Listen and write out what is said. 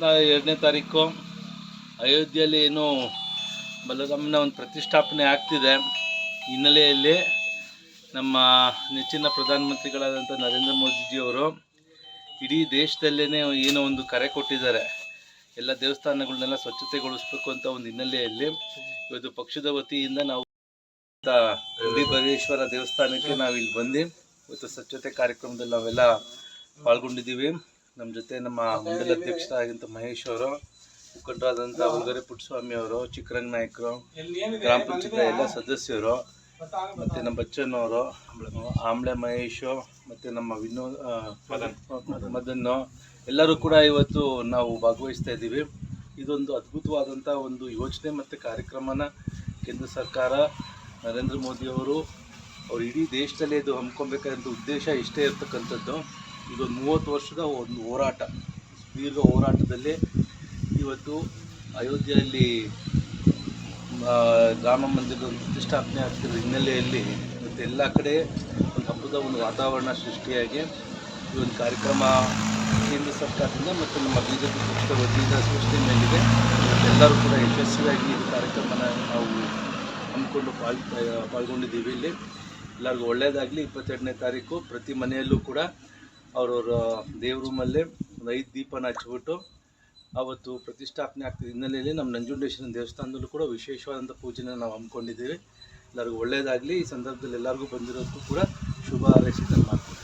ಇಪ್ಪತ್ನಾ ಎರಡನೇ ತಾರೀಕು ಅಯೋಧ್ಯೆಯಲ್ಲಿ ಏನು ಬಲರಾಮನ ಒಂದು ಪ್ರತಿಷ್ಠಾಪನೆ ಆಗ್ತಿದೆ. ಹಿನ್ನೆಲೆಯಲ್ಲಿ ನಮ್ಮ ನೆಚ್ಚಿನ ಪ್ರಧಾನಮಂತ್ರಿಗಳಾದಂಥ ನರೇಂದ್ರ ಮೋದಿಜಿಯವರು ಇಡೀ ದೇಶದಲ್ಲೇ ಏನೋ ಒಂದು ಕರೆ ಕೊಟ್ಟಿದ್ದಾರೆ. ಎಲ್ಲ ದೇವಸ್ಥಾನಗಳನ್ನೆಲ್ಲ ಸ್ವಚ್ಛತೆಗೊಳಿಸ್ಬೇಕು ಅಂತ ಒಂದು ಹಿನ್ನೆಲೆಯಲ್ಲಿ ಇವತ್ತು ಪಕ್ಷದ ವತಿಯಿಂದ ನಾವು ಬರೀಶ್ವರ ದೇವಸ್ಥಾನಕ್ಕೆ ನಾವು ಇಲ್ಲಿ ಬಂದು ಇವತ್ತು ಸ್ವಚ್ಛತೆ ಕಾರ್ಯಕ್ರಮದಲ್ಲಿ ನಾವೆಲ್ಲ ಪಾಲ್ಗೊಂಡಿದ್ದೀವಿ. ನಮ್ಮ ಜೊತೆ ನಮ್ಮ ಮಂಡಲ ಅಧ್ಯಕ್ಷರಾದಂಥ ಮಹೇಶ್ ಅವರು ಮುಖಂಡರಾದಂಥ ಉಲ್ಗರೆ ಪುಟ್ಟಸ್ವಾಮಿ ಅವರು ಚಿಕ್ಕರಂಗ ನಾಯಕರು ಗ್ರಾಮ ಪಂಚಾಯತ್ ಎಲ್ಲ ಸದಸ್ಯರು ಮತ್ತು ನಮ್ಮ ಬಚ್ಚನ್ ಅವರು ಆಮ್ಳೆ ಮಹೇಶು ಮತ್ತು ನಮ್ಮ ವಿನೋದ್ ಮದನ್ನು ಎಲ್ಲರೂ ಕೂಡ ಇವತ್ತು ನಾವು ಭಾಗವಹಿಸ್ತಾ ಇದ್ದೀವಿ. ಇದೊಂದು ಅದ್ಭುತವಾದಂಥ ಒಂದು ಯೋಜನೆ ಮತ್ತು ಕಾರ್ಯಕ್ರಮನ ಕೇಂದ್ರ ಸರ್ಕಾರ ನರೇಂದ್ರ ಮೋದಿಯವರು ಅವ್ರು ಇಡೀ ದೇಶದಲ್ಲೇ ಇದು ಹಮ್ಮಿಕೊಳ್ಬೇಕಾದಂಥ ಉದ್ದೇಶ ಇಷ್ಟೇ ಇರ್ತಕ್ಕಂಥದ್ದು. ಇದೊಂದು ಮೂವತ್ತು ವರ್ಷದ ಒಂದು ಹೋರಾಟ. ದೀರ್ಘ ಹೋರಾಟದಲ್ಲಿ ಇವತ್ತು ಅಯೋಧ್ಯೆಯಲ್ಲಿ ರಾಮ ಮಂದಿರದ ಪ್ರತಿಷ್ಠಾಪನೆ ಆಗ್ತಿರೋ ಹಿನ್ನೆಲೆಯಲ್ಲಿ ಮತ್ತು ಎಲ್ಲ ಕಡೆ ಒಂದು ಹಬ್ಬದ ಒಂದು ವಾತಾವರಣ ಸೃಷ್ಟಿಯಾಗಿ ಈ ಒಂದು ಕಾರ್ಯಕ್ರಮ ಕೇಂದ್ರ ಸರ್ಕಾರದಿಂದ ಮತ್ತು ನಮ್ಮ ಬಿ ಜೆ ಪಿ ಪಕ್ಷದ ವತಿಯಿಂದ ಸೃಷ್ಟಿ ಮೇಲಿದೆ. ಎಲ್ಲರೂ ಕೂಡ ಯಶಸ್ವಿಯಾಗಿ ಈ ಕಾರ್ಯಕ್ರಮನ ನಾವು ಹಮ್ಮಿಕೊಂಡು ಪಾಲ್ ಪಾಲ್ಗೊಂಡಿದ್ದೀವಿ ಇಲ್ಲಿ. ಎಲ್ಲರಿಗೂ ಒಳ್ಳೆಯದಾಗಲಿ. ಇಪ್ಪತ್ತೆರಡನೇ ತಾರೀಕು ಪ್ರತಿ ಮನೆಯಲ್ಲೂ ಕೂಡ ಅವ್ರವ್ರ ದೇವ್ರ ರೂಮಲ್ಲೇ ಒಂದು ಐದು ದೀಪನ ಹಚ್ಬಿಟ್ಟು ಅವತ್ತು ಪ್ರತಿಷ್ಠಾಪನೆ ಆಗ್ತಿದ್ದ ಹಿನ್ನೆಲೆಯಲ್ಲಿ ನಮ್ಮ ನಂಜುಂಡೇಶ್ವರನ ದೇವಸ್ಥಾನದಲ್ಲೂ ಕೂಡ ವಿಶೇಷವಾದಂಥ ಪೂಜೆನ ನಾವು ಹಮ್ಮಿಕೊಂಡಿದ್ದೀವಿ. ಎಲ್ಲರಿಗೂ ಒಳ್ಳೆಯದಾಗಲಿ ಈ ಸಂದರ್ಭದಲ್ಲಿ ಎಲ್ಲರಿಗೂ ಬಂದಿರೋದಕ್ಕೂ ಕೂಡ ಶುಭ ಹಾರೈಸಿ ನಾನು ಮಾಡ್ತೀನಿ